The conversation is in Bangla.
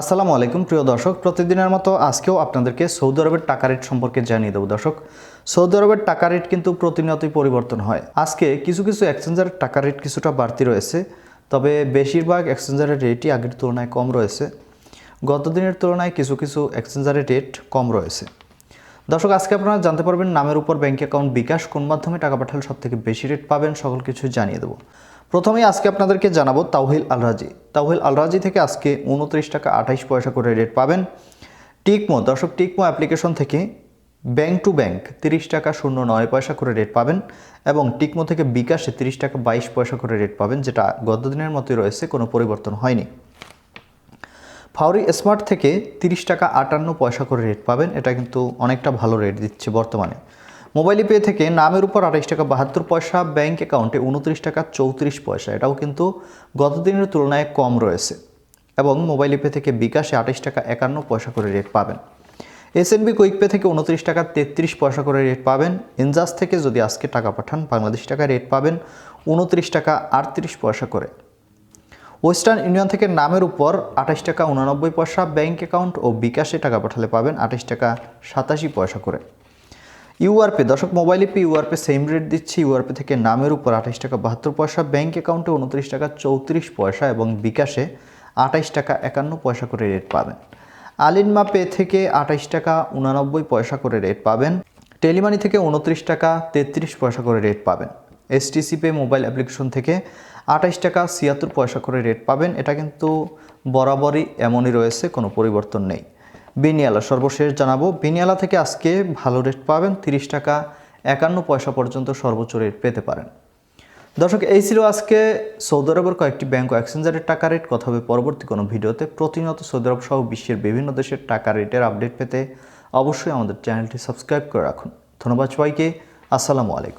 আসসালামু আলাইকুম, প্রিয় দর্শক। প্রতিদিনের মতো আজকেও আপনাদেরকে সৌদি আরবের টাকা রেট সম্পর্কে জানিয়ে দেবো। দর্শক, সৌদি আরবের টাকা রেট কিন্তু প্রতিনিয়তই পরিবর্তন হয়। আজকে কিছু কিছু এক্সচেঞ্জারের টাকা রেট কিছুটা বাড়তি রয়েছে, তবে বেশিরভাগ এক্সচেঞ্জারের রেটই আগের তুলনায় কম রয়েছে। গত দিনের তুলনায় কিছু কিছু এক্সচেঞ্জারের রেট কম রয়েছে। দর্শক, আজকে আপনারা জানতে পারবেন নামের উপর ব্যাংক অ্যাকাউন্ট বিকাশ কোন মাধ্যমে টাকা পাঠালে সব থেকে বেশি রেট পাবেন, সকল কিছু জানিয়ে দেবো। প্রথমেই আজকে আপনাদেরকে জানাব তাওহিল আলরাজি। তাওহিল আলরাজি থেকে আজকে উনত্রিশ টাকা আঠাইশ পয়সা করে রেট পাবেন। টিকমো, দর্শক, টিকমো অ্যাপ্লিকেশন থেকে ব্যাংক টু ব্যাংক তিরিশ টাকা শূন্য নয় পয়সা করে রেট পাবেন এবং টিকমো থেকে বিকাশে তিরিশ টাকা বাইশ পয়সা করে রেট পাবেন, যেটা গত দিনের মতোই রয়েছে, কোনো পরিবর্তন হয়নি। ফাউরি স্মার্ট থেকে তিরিশ টাকা আটান্ন পয়সা করে রেট পাবেন, এটা কিন্তু অনেকটা ভালো রেট দিচ্ছে বর্তমানে। মোবাইল পে থেকে নামের উপর আঠাইশ টাকা বাহাত্তর পয়সা, ব্যাংক অ্যাকাউন্টে উনত্রিশ টাকা চৌত্রিশ পয়সা। এটাও কিন্তু গত দিনের তুলনায় কম রয়েছে এবং মোবাইল পে থেকে বিকাশে আঠাইশ টাকা একান্ন পয়সা করে রেট পাবেন। এসএনবি কুইক পে থেকে উনত্রিশ টাকা তেত্রিশ পয়সা করে রেট পাবেন। ইনজাস থেকে যদি আজকে টাকা পাঠান, বাংলাদেশ টাকা রেট পাবেন উনত্রিশ টাকা আটত্রিশ পয়সা করে। ওয়েস্টার্ন ইউনিয়ন থেকে নামের উপর আঠাশ টাকা উনানব্বই পয়সা, ব্যাংক অ্যাকাউন্ট ও বিকাশে টাকা পাঠালে পাবেন আঠাশ টাকা সাতাশি পয়সা করে। ইউআরপে, দর্শক, মোবাইল পে ইউআরপে সেম রেট দিচ্ছে। ইউআরপে থেকে নামের উপর আঠাশ টাকা বাহাত্তর পয়সা ব্যাঙ্ক অ্যাকাউন্টে উনত্রিশ টাকা চৌত্রিশ পয়সা এবং বিকাশে আঠাইশ টাকা একান্ন পয়সা করে রেট পাবেন। আলিনমা পে থেকে আঠাইশ টাকা উনানব্বই পয়সা করে রেট পাবেন। টেলিমানি থেকে উনত্রিশ টাকা তেত্রিশ পয়সা করে রেট পাবেন। এসটিসি পে মোবাইল অ্যাপ্লিকেশন থেকে আঠাইশ টাকা ছিয়াত্তর পয়সা করে রেট পাবেন। এটা কিন্তু বরাবরই এমনই রয়েছে, কোনো পরিবর্তন নেই। বিনিয়ালা। সর্বশেষ জানাব, বিনিয়ালা থেকে আজকে ভালো রেট পাবেন, তিরিশ টাকা একান্ন পয়সা পর্যন্ত সর্বোচ্চ রেট পেতে পারেন। দর্শক, এই ছিল আজকে সৌদি আরবের কয়েকটি ব্যাংক ও এক্সচেঞ্জারের টাকা রেট কথা হবে পরবর্তী কোনো ভিডিওতে। প্রতিনিয়ত সৌদি আরব সহ বিশ্বের বিভিন্ন দেশের টাকা রেটের আপডেট পেতে অবশ্যই আমাদের চ্যানেলটি সাবস্ক্রাইব করে রাখুন। ধন্যবাদ সবাইকে। আসসালামু আলাইকুম।